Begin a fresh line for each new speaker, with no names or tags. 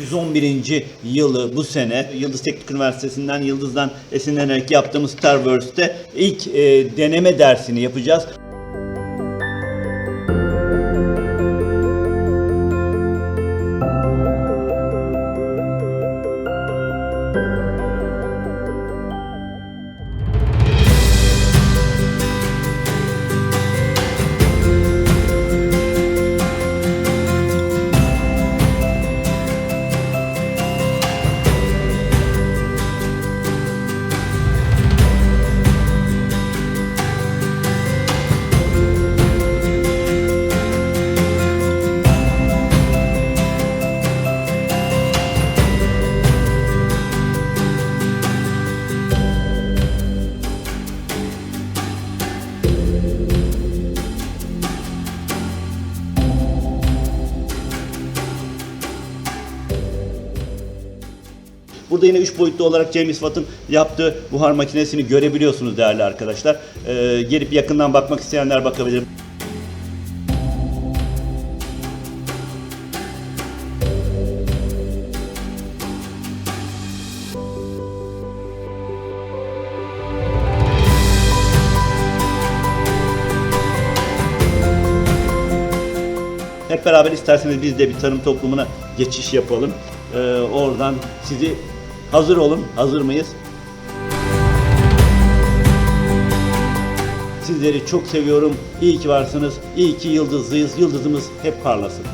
111. yılı bu sene Yıldız Teknik Üniversitesi'nden Yıldız'dan esinlenerek yaptığımız Starverse'te ilk e, deneme dersini yapacağız. Burada yine 3 boyutlu olarak James Watt'ın yaptığı buhar makinesini görebiliyorsunuz değerli arkadaşlar. Ee, gelip yakından bakmak isteyenler bakabilir. Hep beraber isterseniz biz de bir tarım toplumuna geçiş yapalım. Ee, oradan sizi hazır olun. Hazır mıyız? Sizleri çok seviyorum. İyi ki varsınız. İyi ki yıldızlıyız. Yıldızımız hep parlasın.